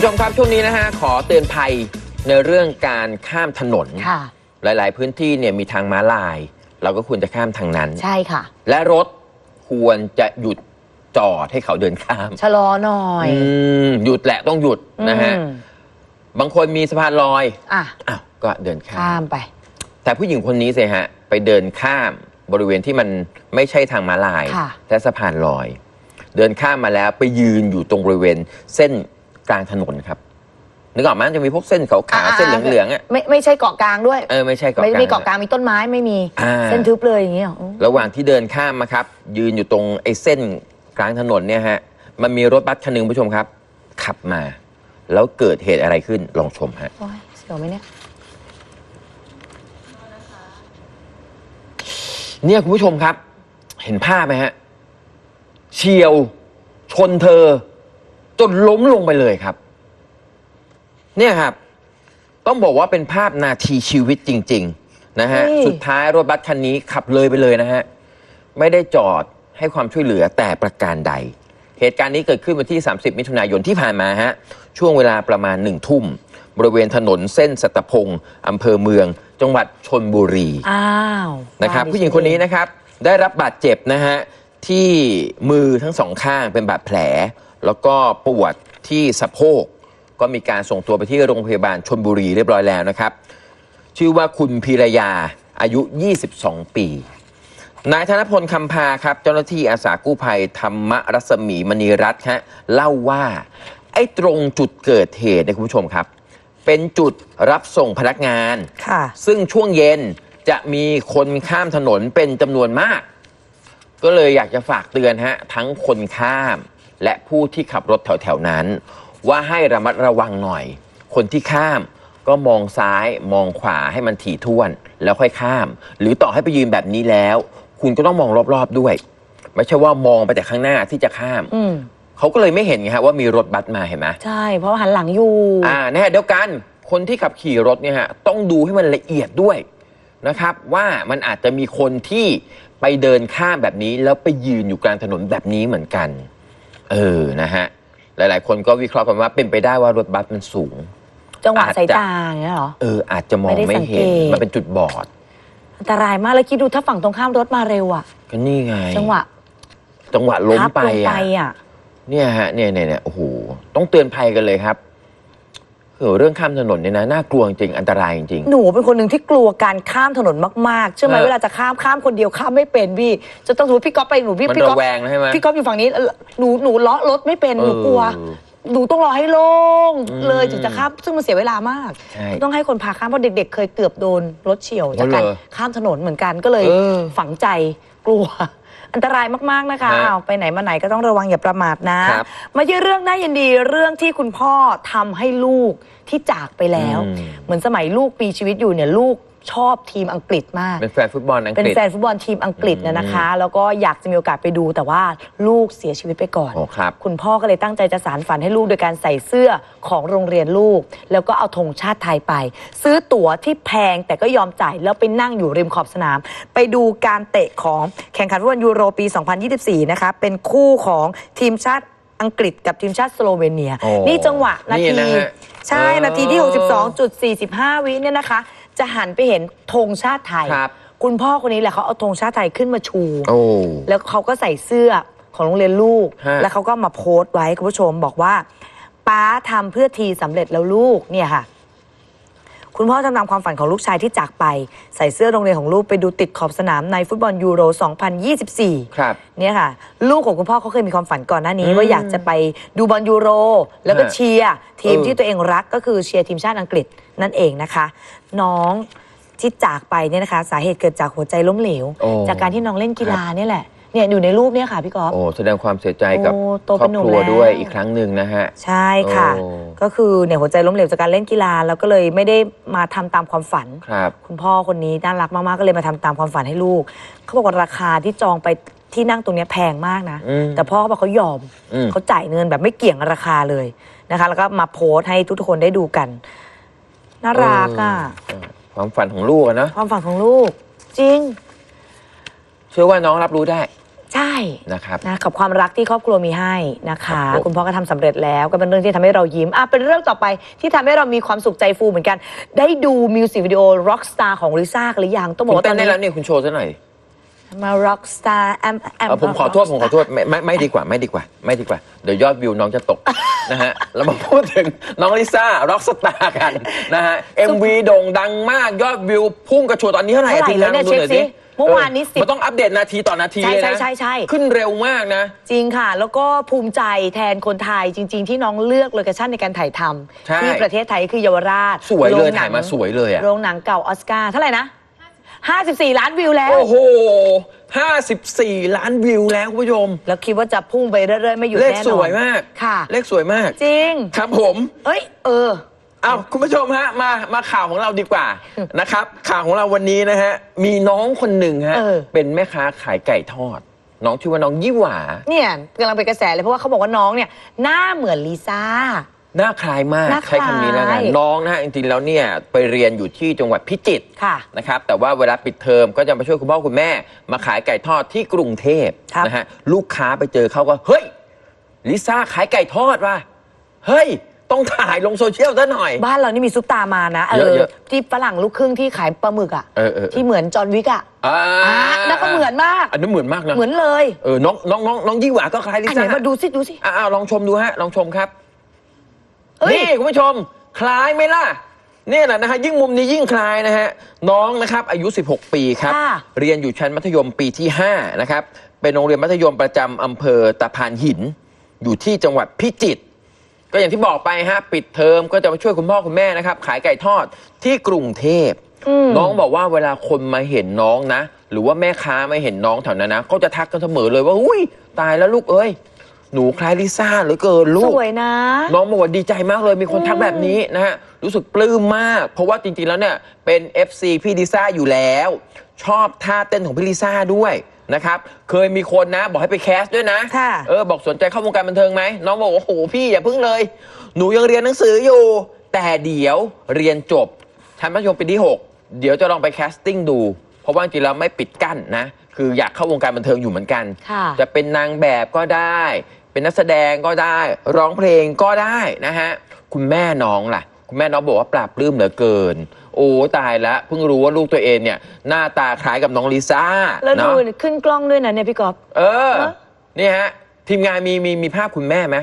ผู้ชมครับช่วงนี้นะฮะขอเตือนภัยในเรื่องการข้ามถนน ค่ะ หลายๆ พื้นที่เนี่ยมีทางม้าลาย เราก็ควรจะข้ามทางนั้น ใช่ค่ะ และรถควรจะหยุดจอดให้เขาเดินข้ามชะลอหน่อยอืมหยุดแหละต้องหยุดนะฮะอืมบางคนมีสะพานลอยอะ อ้าวก็เดินข้าข้าม มไป แต่ผู้หญิงคนนี้สิฮะไปเดินข้ามบริเวณที่มันไม่ใช่ทางม้าลาย ค่ะ และสะพานลอย เดินข้ามมาแล้วไปยืนอยู่ตรงบริเวณเส้น กลางถนนครับนึกออกไหมจะมีพวกเส้นขาวๆเส้นเหลืองๆอะไม่ไม่ใช่เกาะกลางด้วยเออไม่ใช่เกาะไม่กลางมีเกาะกลางมีต้นไม้ไม่มีอ่า เส้นทึบเลยอย่างเงี้ยอ๋อระหว่างที่เดินข้ามมาครับ ยืนอยู่ตรงไอ้เส้นกลางถนนเนี่ยฮะ มันมีรถบัสคันหนึ่งผู้ชมครับ ขับมา แล้วเกิดเหตุอะไรขึ้นลองชมฮะ โอ้ยเสียวไหมเนี่ย เนี่ยคุณผู้ชมครับ เห็นภาพไหมฮะ เฉียว ชนเธอ จนล้มลงไปเลยครับ เนี่ยครับ ต้องบอกว่าเป็นภาพนาทีชีวิตจริง ๆ นะฮะ เฮ้ย สุดท้ายรถบัสคันนี้ขับเลยไปเลยนะฮะ ไม่ได้จอดให้ความช่วยเหลือแต่ประการใด เหตุการณ์นี้เกิดขึ้นวันที่ 30 มิถุนายนที่ผ่านมาฮะ ช่วงเวลาประมาณหนึ่งทุ่ม บริเวณถนนเส้นสัตพงศ์อำเภอเมือง จังหวัดชนบุรี อ้าวนะครับบ้าผู้หญิงคนนี้นะครับได้รับบาดเจ็บนะฮะที่มือทั้งสองข้างเป็นบาดแผล แล้วก็ปวดที่สะโพกก็มีการส่งตัวไปที่โรงพยาบาลชนบุรีเรียบร้อยแล้วนะครับ ชื่อว่าคุณพีรยาอายุ 22 ปี นายธนพลคำพาครับ เจ้าหน้าที่อาสากู้ภัยธรรมรัศมีมณีรัตน์ฮะเล่าว่า ไอ้ตรงจุดเกิดเหตุเนี่ยคุณผู้ชมครับ เป็นจุดรับส่งพนักงานค่ะ ซึ่งช่วงเย็นจะมีคนข้ามถนนเป็นจำนวนมาก ก็เลยอยากจะฝากเตือนฮะทั้งคนข้าม และผู้ที่ขับรถแถวๆนั้น ว่าให้ระมัดระวังหน่อย คนที่ข้ามก็มองซ้ายมองขวาให้มันถี่ถ้วน แล้วค่อยข้าม หรือต่อให้ไปยืนแบบนี้แล้ว คุณก็ต้องมองรอบๆด้วย ไม่ใช่ว่ามองไปแต่ข้างหน้าที่จะข้ามอืมเขาก็เลยไม่เห็นไงฮะว่ามีรถบัสมาเห็นไหม ใช่ เพราะว่าหันหลังอยู่ อ่าแน่เดียวกันคนที่ขับขี่รถเนี่ยฮะต้องดูให้มันละเอียดด้วยนะครับ ว่ามันอาจจะมีคนที่ไปเดินข้ามแบบนี้ แล้วไปยืนอยู่กลางถนนแบบนี้เหมือนกัน เออนะฮะหลาย ๆ คนก็วิเคราะห์กันว่าเป็นไปได้ว่ารถบัสมันสูง จังหวะอาจจะสายตาอย่างเงี้ยเหรอ เอออาจจะมองไม่ได้ไม่สังเห็นเกตมันเป็นจุดบอดอันตรายมากแล้วคิดดูถ้าฝั่งตรงข้ามรถมาเร็วอะก็นี่ไงจังหวะจังหวะล้มพับไปลงไปอะอะเนี่ยฮะเนี่ยเนี่ยเนี่ยโอ้โหต้องเตือนภัยกันเลยครับ เออเรื่องข้ามถนนเนี่ยนะน่ากลัวจริงอันตรายจริง หนูเป็นคนหนึ่งที่กลัวการข้ามถนนมากๆเชื่อไหมฮะเวลาจะข้ามข้ามคนเดียวข้ามไม่เป็นพี่ จะต้องสมมติพี่ก๊อฟไปหนูพี่มันพี่ก๊อฟระแวงนะใช่ไหม พี่ก๊อฟอยู่ฝั่งนี้หนูหนูเลาะรถไม่เป็นหนูกลัวเออหนูต้องรอให้โล่งอืมเลยถึงจะข้ามซึ่งมันเสียเวลามาก ใช่ต้องให้คนพาข้ามเพราะเด็ก ๆ เคยเกือบโดนรถเฉียวจากการเหรอข้ามถนนเหมือนกันก็เลยเออ ฝังใจกลัว อันตรายมากๆนะคะฮะอ้าวไปไหนมาไหนก็ต้องระวังอย่าประมาทนะ ครับมาที่เรื่องน่ายินดีเรื่องที่คุณพ่อทำให้ลูกที่จากไปแล้ว อืม เหมือนสมัยลูกปีชีวิตอยู่เนี่ยลูก ชอบทีมอังกฤษมาก เป็นแฟนฟุตบอลอังเป็นกฤษแฟนฟุตบอลทีมอังกฤษเนี่ยนะคะ แล้วก็อยากจะมีโอกาสไปดู แต่ว่าลูกเสียชีวิตไปก่อน โอ้ครับคุณพ่อก็เลยตั้งใจจะสารฝันให้ลูกโดยการใส่เสื้อของโรงเรียนลูก แล้วก็เอาธงชาติไทยไป ซื้อตั๋วที่แพงแต่ก็ยอมจ่ายแล้วไปนั่งอยู่ริมขอบสนาม ไปดูการเตะของแข่งขันฟุตบอลยูโรปี 2024 นะคะเป็นคู่ของทีมชาติอังกฤษกับทีมชาติสโลเวเนีย โอ้นี่จังหวะนานี่ที นะฮะใช่เออนาทีที่62.45 วิเนี่ยนะคะ จะหันไปเห็นธงชาติไทย ครับ คุณพ่อคนนี้แหละเขาเอาธงชาติไทยขึ้นมาชู โอ้ แล้วเขาก็ใส่เสื้อของโรงเรียนลูก ฮะ แล้วเขาก็มาโพสต์ไว้คุณผู้ชมบอกว่า ป้าทำเพื่อทีสำเร็จแล้วลูกเนี่ยค่ะ คุณพ่อทำตามความฝันของลูกชายที่จากไป ใส่เสื้อโรงเรียนของลูกไปดูติดขอบสนามในฟุตบอลยูโร 2024 ครับ เนี่ยค่ะ ลูกของคุณพ่อเขาเคยมีความฝันก่อนหน้านี้อืมว่าอยากจะไปดูบอลยูโร แล้วก็ฮะเชียร์ทีมเออที่ตัวเองรักก็คือเชียร์ทีมชาติอังกฤษนั่นเองนะคะ น้องที่จากไปเนี่ยนะคะ สาเหตุเกิดจากหัวใจล้มเหลวโอ้จากการที่น้องเล่นกีฬาเนี่ยแหละ เนี่ยอยู่ในรูปเนี่ยค่ะพี่กอล์ฟ โอ้แสดงความเสียใจกับโอ้โตครเป็อบนหนุ่คมรัวแล้ว ด้วยอีกครั้งหนึ่งนะฮะ ใช่ค่ะ โอ้ ก็คือเนี่ยหัวใจล้มเหลวจากการเล่นกีฬา แล้วก็เลยไม่ได้มาทำตามความฝัน ครับ คุณพ่อคนนี้น่ารักมากๆก็เลยมาทำตามความฝันให้ลูก เขาบอกว่าราคาที่จองไปที่นั่งตรงเนี้ยแพงมากนะ อืมแต่พ่อเขาบอกเขายอม อืม เขาจ่ายเงินแบบไม่เกี่ยงราคาเลยนะคะ แล้วก็มาโพสต์ให้ทุกๆคนได้ดูกัน น่ารักอะเออความฝันของลูกอะเนอะความฝันของลูก จริง เชื่อว่าน้องรับรู้ได้ ใช่นะครับนะกับความรักที่ครอบครัวมีให้นะคะครับผมคุณพ่อก็ทำสำเร็จแล้วก็เป็นเรื่องที่ทำให้เรายิ้มอะเป็นเรื่องต่อไปที่ทำให้เรามีความสุขใจฟูเหมือนกัน ได้ดูมิวสิกวิดีโอ Rockstar ของลิซ่ากันหรือยังต้องบคุอกณว่าตเต้อนนได้นี้แล้วนี่คุณโชว์ซะหน่อยมา Rockstar แอมแอมเออผมขอโทษผมขอโทษไม่ไม่ไม่ดีกว่าไม่ดีกว่า ไม่ดีกว่า เดี๋ยวยอดวิวน้องจะตกนะฮะแล้วมาพูดถึงน้องลิซ่าร็อกสตาร์กันนะฮะ MV โด่งดังมากยอดวิวพุ่งกระโชดตอนนี้เท่าไหร่เท่าไหร่ทีมงานแล้วเนี่ยดูหน่อยเช็คสิสิ เมื่อวานนี้เออมันต้องอัปเดตนาทีต่อนาทีใช่เลยใช่นะใช่ใช่ ขึ้นเร็วมากนะ จริงค่ะ แล้วก็ภูมิใจแทนคนไทยจริง ๆ ที่น้องเลือกโลเคชั่นในการถ่ายทใช่ำที่ประเทศไทยคือเยาวราชสวยเลยโรงหนัถ่ายมาสวยเลยอะโรงหนังเก่าออสการ์เท่าไหร่นะ 54 ล้านวิวแล้ว โอ้โห 54 ล้านวิวแล้วคุณผู้ชม แล้วคิดว่าจะพุ่งไปเรื่อยๆ ไม่หยุดเลขแน่นอนสวยมาก ค่ะ เลขสวยมาก จริง ครับผม เอ้ย เออเอาคุณผู้ชมฮะมามาข่าวของเราดีกว่านะครับ ข่าวของเราวันนี้นะฮะมีน้องคนหนึ่งฮะเออ เป็นแม่ค้าขายไก่ทอด น้องชื่อว่าน้องยี่หวาเนี่ยกำลังเป็นกระแสเลยเพราะว่าเขาบอกว่าน้องเนี่ยหน้าเหมือนลิซ่า หน้าคล้ายมากหน้าคล้ายใช้คำนี้แล้วกันน้องนะฮะจริงๆแล้วเนี่ยไปเรียนอยู่ที่จังหวัดพิจิตรค่ะ นะครับแต่ว่าเวลาปิดเทอมก็จะมาช่วยคุณพ่อคุณแม่ มาขายไก่ทอดที่กรุงเทพครับ นะฮะลูกค้าไปเจอเขาก็เฮ้ยลิซ่าขายไก่ทอดว่ะเฮ้ย ต้องถ่ายลงโซเชียลซะหน่อย บ้านเรานี่มีซุปตามานะเอเยอะอเยอะที่ฝรั่งลูกครึ่งที่ขายปลาหมึกอะเออเออ ที่เหมือนจอห์นวิกอะอ่าอะแล้วก็เหมือนมาก อันนี้เหมือนมากนะเหมือนเลยเออน้องน้องน้องน้องยี่หวาก็คล้ายลิอันไหซ่านมาดูสิดูสิ อ่าลองชมดูฮะ ลองชมครับเอ้ย นี่คุณผู้ชม คล้ายไหมล่ะเนี่ยแหละนะฮะยิ่งมุมนี้ยิ่งคล้ายนะฮะน้องนะครับอายุ 16 ปีครับ ค่ะ เรียนอยู่ชั้นมัธยมปีที่ 5 นะครับ เป็นโรงเรียนมัธยมประจำอำเภอตะพานหิน อยู่ที่จังหวัดพิจิตร ก็อย่างที่บอกไปฮะปิดเทอมก็จะมาช่วยคุณพ่อคุณแม่นะครับ ขายไก่ทอดที่กรุงเทพ อืม น้องบอกว่าเวลาคนมาเห็นน้องนะ หรือว่าแม่ค้ามาเห็นน้องแถวนั้นนะก็จะทักกันเสมอเลยว่าอุ้ยตายแล้วลูกเอ้ย หนูคล้ายลิซ่าเหลือเกินลูสก วยนะ น้องบอกว่าดีใจมากเลยมีคนทักแบบนี้นะฮะ รู้สึกปลื้มมาก เพราะว่าจริง ๆ แล้วเนี่ย เป็น FC พี่ลิซ่าอยู่แล้ว ชอบท่าเต้นของพี่ลิซ่าด้วย นะครับเคยมีคนนะ บอกให้ไปแคสด้วยนะค่ะ เออบอกสนใจเข้าวงการบันเทิงไหมน้องบอกว่าโอ้โหพี่อย่าพึ่งเลย หนูยังเรียนหนังสืออยู่ แต่เดี๋ยวเรียนจบชั้นมัธยมปีที่ 6 เดี๋ยวจะลองไปแคสติ้งดู เพราะว่าจริงๆแล้วไม่ปิดกั้นนะ คืออยากเข้าวงการบันเทิงอยู่เหมือนกัน ค่ะจะเป็นนางแบบก็ได้ เป็นนักแสดงก็ได้ ร้องเพลงก็ได้นะฮะ คุณแม่น้องล่ะ คุณแม่น้องบอกว่าปราบปลื้มเหลือเกิน โอ้ตายแล้วเพิ่งรู้ว่าลูกตัวเองเนี่ย หน้าตาคล้ายกับน้องลิซ่าแล้วดูเนาะขึ้นกล้องด้วยนะเนี่ยพี่กอฟเออ เนอะ นี่ฮะ ทีมงานมีมีมีภาพคุณแม่ไหม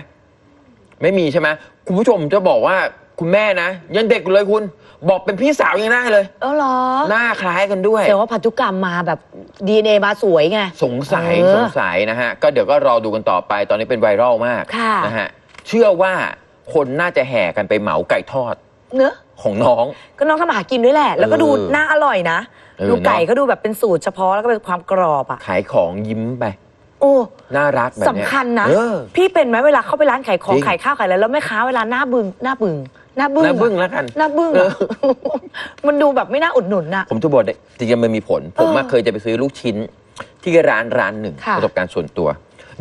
ไม่มีใช่ไหมคุณผู้ชมจะบอกว่าคุณแม่นะ ยังเด็กอยู่เลยคุณ บอกเป็นพี่สาวยังได้เลย เออเหรอหน้าคล้ายกันด้วยแต่ว่าพันธุกรรมมาแบบ DNA มาสวยไง สงสัยเออสงสัยนะฮะ ก็เดี๋ยวก็รอดูกันต่อไปตอนนี้เป็นไวรัลมากค่ะ นะฮะเชื่อว่าคนน่าจะแห่กันไปเหมาไก่ทอด เนอะ ของน้อง ก็น้องทำอาหากินด้วยแหละ แล้วก็ดูเออน่าอร่อยนะ เออดูไก่เนอะ ก็ดูแบบเป็นสูตรเฉพาะแล้วก็เป็นความกรอบอะ ขายของยิ้มไป โอ้น่ารักแบบเนี้ยสำคัญนะ เออ พี่เป็นไหมเวลาเข้าไปร้านขายของจริง ขายข้าวขายอะไรแล้วแม่ค้าเวลาหน้าบึงหน้าบึงหน้าบึ้งหน้าบึ้งอะแล้วกัน หน้าบึ้งเออะอมันดูแบบไม่น่าอุดหนุนน่ะ ผมจะบอกได้จริงๆมันมีผล ผมอะเออเคยจะไปซื้อลูกชิ้น ที่ร้านร้านหนึ่งค่ะ ประสบการณ์ส่วนตัว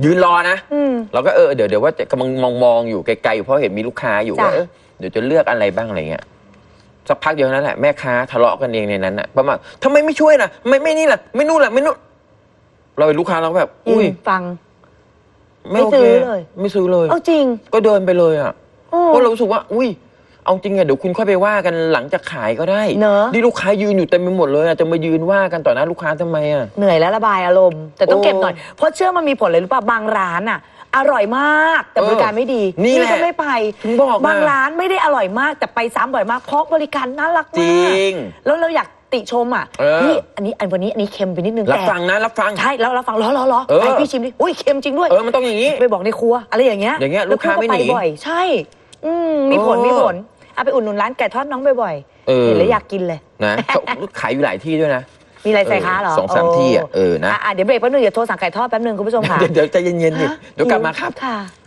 ยืนรอนะ อืม เราก็เออเดี๋ยวเดี๋ยวว่าจะกำลังมองมองอยู่ไกลๆอยู่เพราะเห็นมีลูกค้าอยู่จ้ะว่าเออเดี๋ยวจะเลือกอะไรบ้างอะไรเงี้ย สักพักเดียวเท่านั้นแหละแม่ค้าทะเลาะกันเองในนั้นอะประมาณทำไมไม่ช่วยล่ะทำไม่ไม่นี่ล่ะไม่นู่นล่ะไม่นู่นเราเป็นลูกค้าเราก็แบบยือุ้ยนฟัง ไม่โอไม่ซื้เคอเลย ไม่ซื้อเลย เอาจริง ก็เดินไปเลยอะโอ้เพราะเรารู้สึกว่า อุ้ยเอาจริงอะเดี๋ยวคุณค่อยไปว่ากันหลังจากขายก็ได้เนอะนี่ลูกค้ายืนอยู่เต็มไปหมดเลยอะจะมายืนว่ากันต่อหน้าลูกค้าทำไมอะเหนื่อยแล้วระบายอารมณ์แต่ต้องโอ้เก็บหน่อยเพราะเชื่อมันมีผลเลยหรือเปล่าบางร้านอะ อร่อยมาก แต่บริการไม่ดีนี่แหละก็ไม่ไปถึงบอกอะบางร้านไม่ได้อร่อยมากแต่ไปซ้ำบ่อยมากเพราะบริการน่ารักจมากริงแล้วเราอยากติชมอะเออ นี่อันนี้อันวันนี้อันนี้เค็มไปนิดนึงรับแต่ฟังนะรับฟัง ใช่แล้วเราฟังล้อล้อล้อเออ ไปพี่ชิมดิอุ้ยเค็มจริงด้วย เออมันต้องอย่างนี้ ไปบอกในครัว อะไรอย่างเงี้ยอย่างเงี้ยแวลูกค้าไม่หนีปบ่อยใช่ อืมมีผลเออมีผลเอาไปอุดหนุนร้านไก่ทอดน้องบ่อยเออๆเห็นแล้วอยากกินเลย นะเขาขายอยู่หลายที่ด้วยนะ มีอะไรใส่ค้าเหรอสองสามที่อะเออนะอะเดี๋ยวเบรกแป๊บนึงเดี๋ยวโทรสั่งไก่ทอดแป๊บนึงคุณผู้ชมค่ะ เดี๋ยวเดี๋ยวใจเย็นๆดิฮะเดี๋ยวกลับมาครับค่ะ